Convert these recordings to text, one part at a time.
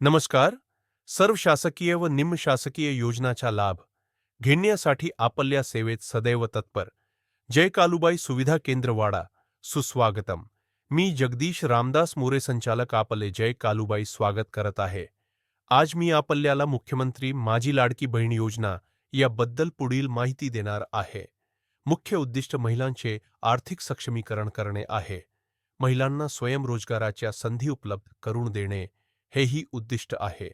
नमस्कार. सर्व शासकीय व निमशासकीय योजनाचा लाभ घेण्यासाठी आपल्या सेवेत सदैव तत्पर. जय कालुबाई सुविधा केंद्र वाडा. सुस्वागतम. मी जगदीश रामदास मोरे संचालक आपले जय कालुबाई स्वागत करत आहे. आज मी आपल्याला मुख्यमंत्री माझी लाडकी बहीण योजना याबद्दल पुढील माहिती देणार आहे. मुख्य उद्दिष्ट महिलांचे आर्थिक सक्षमीकरण करणे आहे. महिलांना स्वयंरोजगाराच्या संधी उपलब्ध करून देणे हेही उद्दिष्ट आहे.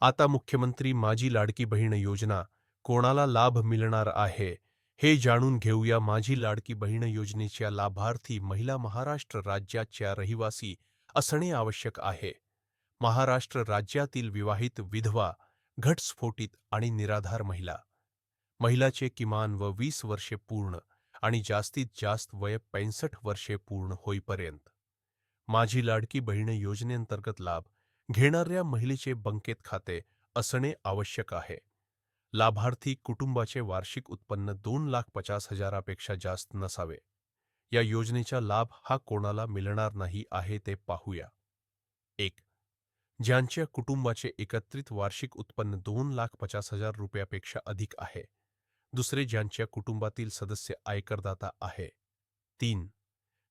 आता मुख्यमंत्री माझी लाडकी बहीण योजना कोणाला लाभ मिळणार आहे हे जाणून घेऊया माझी लाडकी बहीण योजनेच्या लाभार्थी महिला महाराष्ट्र राज्याच्या रहिवासी असणे आवश्यक आहे. महाराष्ट्र राज्यातील विवाहित विधवा घटस्फोटित आणि निराधार महिला. महिलाचे किमान व वीस वर्षे पूर्ण आणि जास्तीत जास्त वय पैंसठ वर्षे पूर्ण होईपर्यंत. माझी लाडकी बहीण योजनेअंतर्गत लाभ घेणाऱ्या महिलेचे बंकेत खाते असणे आवश्यक आहे. लाभार्थी कुटुंबाचे वार्षिक उत्पन्न दोन लाख पचास हजारापेक्षा जास्त नसावे. या योजनेचा लाभ हा कोणाला मिळणार नाही आहे ते पाहूया. एक ज्यांच्या कुटुंबाचे एकत्रित वार्षिक उत्पन्न दोन लाख पचास हजार रुपयापेक्षा अधिक आहे. दुसरे ज्यांच्या कुटुंबातील सदस्य आयकरदाता आहे. तीन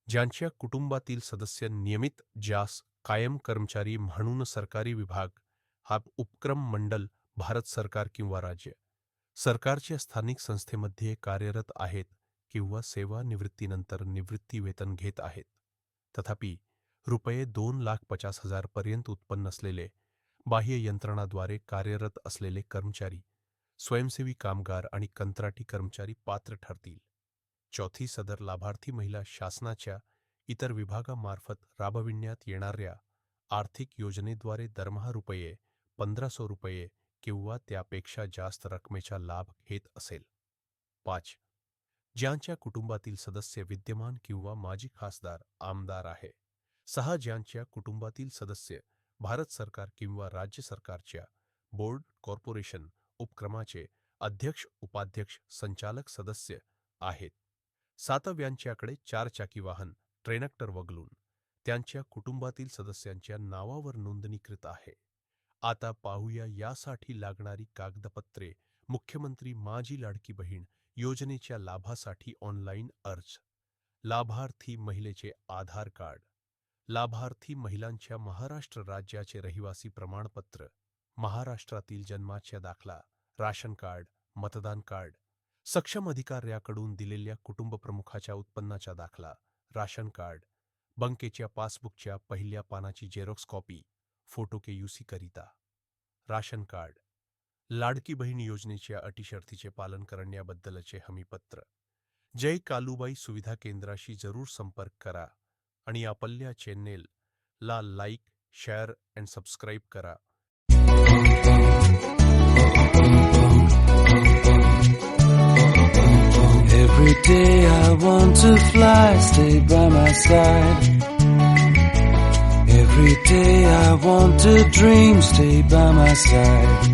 ज्यांच्या कुटुंबातील सदस्य नियमित जास कायम कर्मचारी म्हणून सरकारी विभाग हा उपक्रम मंडल भारत सरकार किंवा राज्य. सरकारच्या स्थानिक संस्थेमध्ये कार्यरत आहेत किंवा सेवानिवृत्तीनंतर निवृत्ती वेतन घेत आहेत. तथापि रुपये दोन लाख पचास हजार पर्यंत उत्पन्न असलेले बाह्य यंत्रणाद्वारे कार्यरत असलेले कर्मचारी स्वयंसेवी कामगार आणि कंत्राटी कर्मचारी पात्र ठरतील. चौथी सदर लाभार्थी महिला शासनाच्या इतर विभागामार्फत राबविण्यात येणाऱ्या आर्थिक योजनेद्वारे दरमहा रुपये पंधराशे रुपये किंवा त्यापेक्षा जास्त रकमेचा लाभ घेत असेल. पाच. ज्यांच्या कुटुंबातील सदस्य विद्यमान किंवा माजी खासदार आमदार आहे. सहा ज्यांच्या कुटुंबातील सदस्य भारत सरकार किंवा राज्य सरकारच्या बोर्ड कॉर्पोरेशन उपक्रमाचे अध्यक्ष उपाध्यक्ष संचालक सदस्य आहेत. सातव्यांच्याकडे चारचाकी वाहन ट्रेनक्टर वगळून त्यांच्या कुटुंबातील सदस्यांच्या नावावर नोंदणीकृत आहे. आता पाहूया यासाठी लागणारी कागदपत्रे मुख्यमंत्री माझी लाडकी बहीण योजनेच्या लाभासाठी ऑनलाईन अर्ज लाभार्थी महिलेचे आधार कार्ड लाभार्थी महिलांच्या महाराष्ट्र राज्याचे रहिवासी प्रमाणपत्र महाराष्ट्रातील जन्माच्या दाखला राशन कार्ड मतदान कार्ड सक्षम अधिकाऱ्याकडून दिलेल्या कुटुंब प्रमुखाच्या उत्पन्नाचा दाखला राशन कार्ड बंकेच्या पासबुकच्या पहिल्या पानाची xerox copy photo K Y C करिता. राशन कार्ड लाडकी बहीण योजनेच्या अटीशर्थीचे पालन करण्याबद्दलचे हमीपत्र. जय कालुबाई सुविधा केंद्राशी जरूर संपर्क करा आणि आपल्या चॅनेल ला लाईक शेअर अँड सबस्क्राईब करा. Day I want to fly, stay by my side. Every day I want to dream, stay by my side.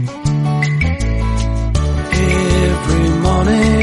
Every morning.